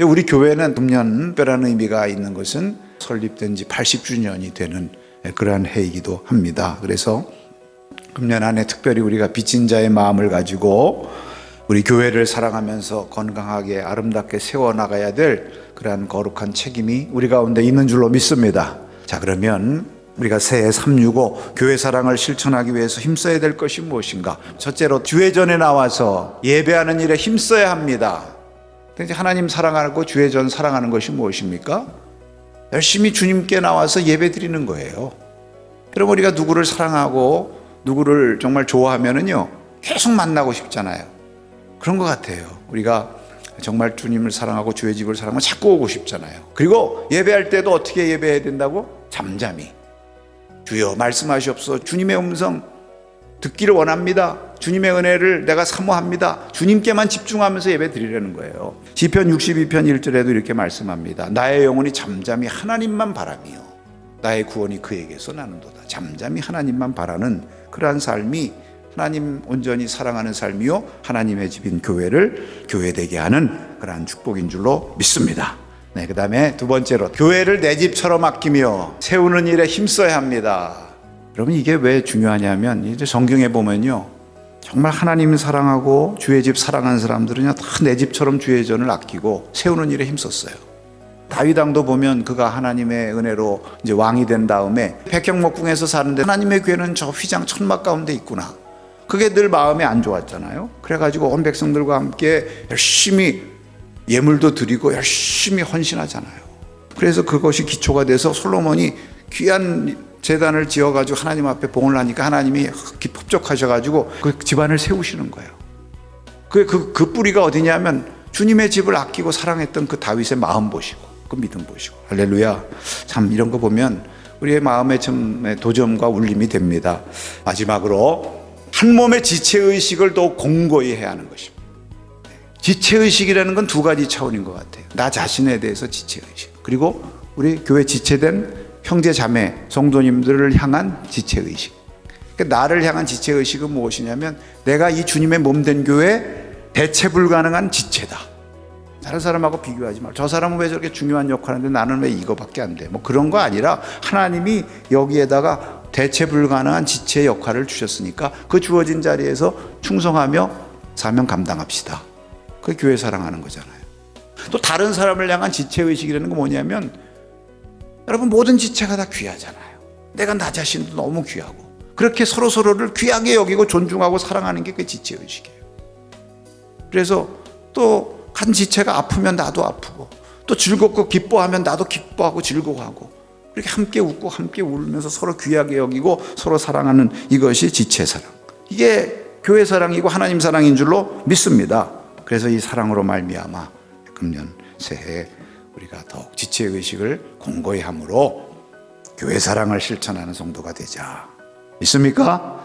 우리 교회는 금년 특별한 의미가 있는 것은 설립된 지 80주년이 되는 그러한 해이기도 합니다. 그래서 금년 안에 특별히 우리가 빚진 자의 마음을 가지고 우리 교회를 사랑하면서 건강하게 아름답게 세워나가야 될 그러한 거룩한 책임이 우리 가운데 있는 줄로 믿습니다. 자, 그러면 우리가 새해 365 교회 사랑을 실천하기 위해서 힘써야 될 것이 무엇인가? 첫째로 주회전에 나와서 예배하는 일에 힘써야 합니다. 근데 하나님 사랑하고 주회전 사랑하는 것이 무엇입니까? 열심히 주님께 나와서 예배 드리는 거예요. 여러분 우리가 누구를 사랑하고 누구를 정말 좋아하면은요 계속 만나고 싶잖아요. 그런 것 같아요. 우리가 정말 주님을 사랑하고 주의 집을 사랑하면 자꾸 오고 싶잖아요. 그리고 예배할 때도 어떻게 예배해야 된다고? 잠잠히. 주여 말씀하시옵소서 주님의 음성 듣기를 원합니다. 주님의 은혜를 내가 사모합니다. 주님께만 집중하면서 예배 드리려는 거예요. 시편 62편 1절에도 이렇게 말씀합니다. 나의 영혼이 잠잠히 하나님만 바라며 나의 구원이 그에게서 나는도다. 잠잠히 하나님만 바라는 그러한 삶이 하나님 온전히 사랑하는 삶이요 하나님의 집인 교회를 교회되게 하는 그러한 축복인 줄로 믿습니다. 네, 그 다음에 두 번째로 교회를 내 집처럼 아끼며 세우는 일에 힘써야 합니다. 여러분 이게 왜 중요하냐면 이제 성경에 보면요. 정말 하나님 사랑하고 주의 집 사랑하는 사람들은요 다 내 집처럼 주의 전을 아끼고 세우는 일에 힘썼어요. 다윗 왕도 보면 그가 하나님의 은혜로 이제 왕이 된 다음에 백향목궁에서 사는데 하나님의 교회는 저 휘장 천막 가운데 있구나. 그게 늘 마음에 안 좋았잖아요. 그래가지고 온 백성들과 함께 열심히 예물도 드리고 열심히 헌신하잖아요. 그래서 그것이 기초가 돼서 솔로몬이 귀한 재단을 지어가지고 하나님 앞에 봉을 하니까 하나님이 협족하셔가지고 그 집안을 세우시는 거예요. 그, 그, 그 뿌리가 어디냐면 주님의 집을 아끼고 사랑했던 그 다윗의 마음 보시고 그 믿음 보시고 할렐루야. 참 이런 거 보면 우리의 마음에 좀 도점과 울림이 됩니다. 마지막으로 한 몸의 지체 의식을 더 공고히 해야 하는 것입니다. 지체 의식이라는 건 두 가지 차원인 것 같아요. 나 자신에 대해서 지체 의식 그리고 우리 교회 지체된 형제 자매 성도님들을 향한 지체 의식. 나를 향한 지체 의식은 무엇이냐면 내가 이 주님의 몸 된 교회 대체 불가능한 지체다. 다른 사람하고 비교하지 말. 저 사람은 왜 저렇게 중요한 역할 하는데 나는 왜 이거밖에 안 돼? 뭐 그런 거 아니라 하나님이 여기에다가 대체 불가능한 지체 역할을 주셨으니까 그 주어진 자리에서 충성하며 사명 감당합시다. 그 교회 사랑하는 거잖아요. 또 다른 사람을 향한 지체 의식이라는 건 뭐냐면 여러분 모든 지체가 다 귀하잖아요. 내가 나 자신도 너무 귀하고 그렇게 서로 서로를 귀하게 여기고 존중하고 사랑하는 게 그 지체 의식이에요. 그래서 또 한 지체가 아프면 나도 아프고 또 즐겁고 기뻐하면 나도 기뻐하고 즐거워하고 이렇게 함께 웃고 함께 울면서 서로 귀하게 여기고 서로 사랑하는 이것이 지체 사랑. 이게 교회 사랑이고 하나님 사랑인 줄로 믿습니다. 그래서 이 사랑으로 말미암아 금년 새해 우리가 더욱 지체 의식을 공고히 함으로 교회 사랑을 실천하는 성도가 되자. 믿습니까?